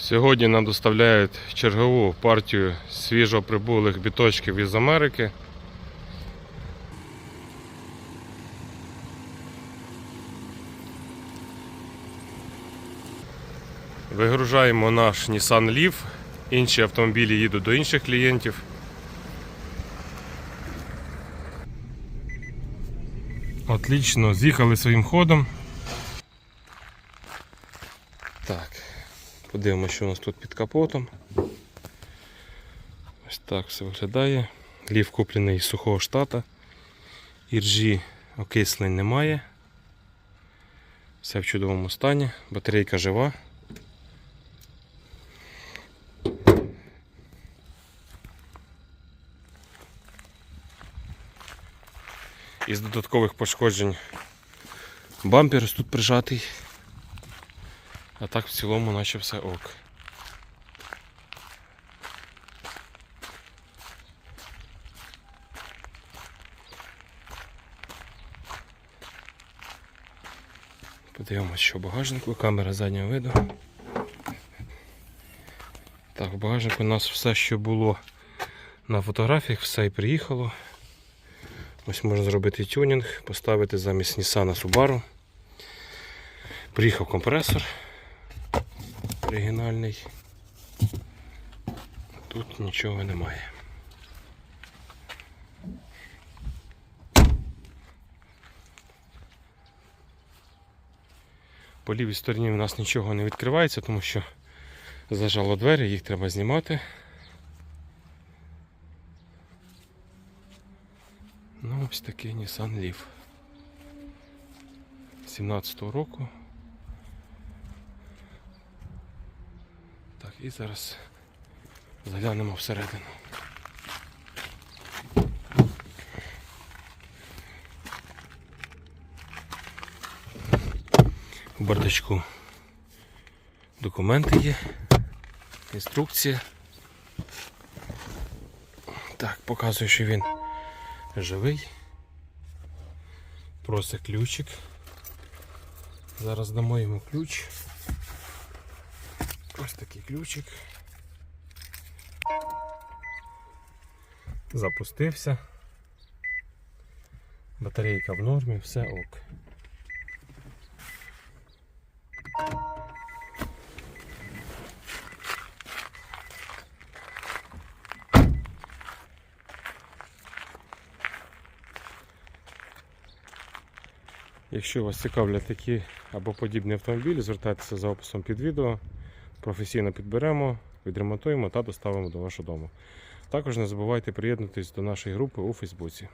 Сьогодні нам доставляють чергову партію свіжоприбулих біточків із Америки. Вигружаємо наш Nissan Leaf. Інші автомобілі їдуть до інших клієнтів. Отлично, з'їхали своїм ходом. Так, подивимося, що у нас тут під капотом. Ось так все виглядає. Лів куплений із сухого штата. Іржі окислень немає. Все в чудовому стані. Батарейка жива. Із додаткових пошкоджень бампер тут прижатий. А так в цілому наче все ок. Подивимось, що в багажнику, камера заднього виду. Так, в багажнику у нас все, що було на фотографіях, все і приїхало. Ось можна зробити тюнінг, поставити замість Nissan Subaru. Приїхав компресор оригінальний. Тут нічого немає. По лівій стороні у нас нічого не відкривається, тому що зажало двері, їх треба знімати. Ну, ось такий Nissan Leaf. 17-го року. І зараз заглянемо всередину. У бардачку документи є, інструкція. Так, показую, що він живий. Просить ключик. Зараз дамо йому ключ. Ось такий ключик. Запустився. Батарейка в нормі, все ок. Якщо вас цікавлять такі або подібні автомобілі, звертайтеся за описом під відео. Професійно підберемо, відремонтуємо та доставимо до вашого дому. Також не забувайте приєднатись до нашої групи у Фейсбуці.